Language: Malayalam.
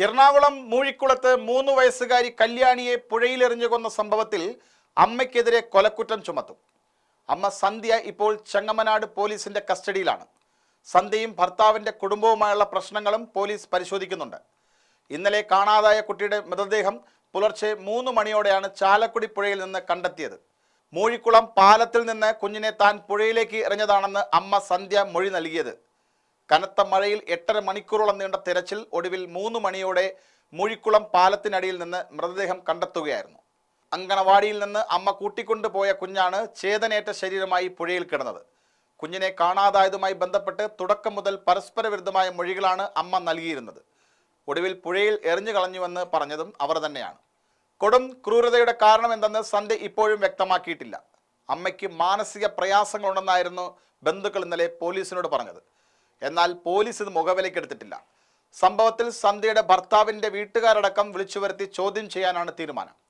എറണാകുളം മൂഴിക്കുളത്ത് മൂന്ന് വയസ്സുകാരി കല്യാണിയെ പുഴയിലെറിഞ്ഞു കൊന്ന സംഭവത്തിൽ അമ്മയ്ക്കെതിരെ കൊലക്കുറ്റം ചുമത്തും. അമ്മ സന്ധ്യ ഇപ്പോൾ ചെങ്ങമനാട് പോലീസിന്റെ കസ്റ്റഡിയിലാണ്. സന്ധ്യയും ഭർത്താവിന്റെ കുടുംബവുമായുള്ള പ്രശ്നങ്ങളും പോലീസ് പരിശോധിക്കുന്നുണ്ട്. ഇന്നലെ കാണാതായ കുട്ടിയുടെ മൃതദേഹം പുലർച്ചെ മൂന്ന് മണിയോടെയാണ് ചാലക്കുടി പുഴയിൽ നിന്ന് കണ്ടെത്തിയത്. മൂഴിക്കുളം പാലത്തിൽ നിന്ന് കുഞ്ഞിനെ താൻ പുഴയിലേക്ക് എറിഞ്ഞതാണെന്ന് അമ്മ സന്ധ്യ മൊഴി നൽകിയത്. കനത്ത മഴയിൽ എട്ടര മണിക്കൂറോളം നീണ്ട തിരച്ചിൽ ഒടുവിൽ മൂന്ന് മണിയോടെ മുഴിക്കുളം പാലത്തിനടിയിൽ നിന്ന് മൃതദേഹം കണ്ടെത്തുകയായിരുന്നു. അങ്കണവാടിയിൽ നിന്ന് അമ്മ കൂട്ടിക്കൊണ്ടുപോയ കുഞ്ഞാണ് ചേതനേറ്റ ശരീരമായി പുഴയിൽ കിടന്നത്. കുഞ്ഞിനെ കാണാതായതുമായി ബന്ധപ്പെട്ട് തുടക്കം മുതൽ പരസ്പര വിരുദ്ധമായ മൊഴികളാണ് അമ്മ നൽകിയിരുന്നത്. ഒടുവിൽ പുഴയിൽ എറിഞ്ഞു കളഞ്ഞുവെന്ന് പറഞ്ഞതും അവർ തന്നെയാണ്. കൊടും ക്രൂരതയുടെ കാരണം എന്തെന്ന് സന്ധ്യ ഇപ്പോഴും വ്യക്തമാക്കിയിട്ടില്ല. അമ്മയ്ക്ക് മാനസിക പ്രയാസങ്ങളുണ്ടെന്നായിരുന്നു ബന്ധുക്കൾ ഇന്നലെ പോലീസിനോട് പറഞ്ഞത്. എന്നാൽ പോലീസ് ഇത് മുഖവിലയ്ക്കെടുത്തിട്ടില്ല സംഭവത്തിൽ സന്ധ്യയുടെ ഭർത്താവിന്റെ വീട്ടുകാരടക്കം വിളിച്ചു വരുത്തി ചോദ്യം ചെയ്യാനാണ് തീരുമാനം.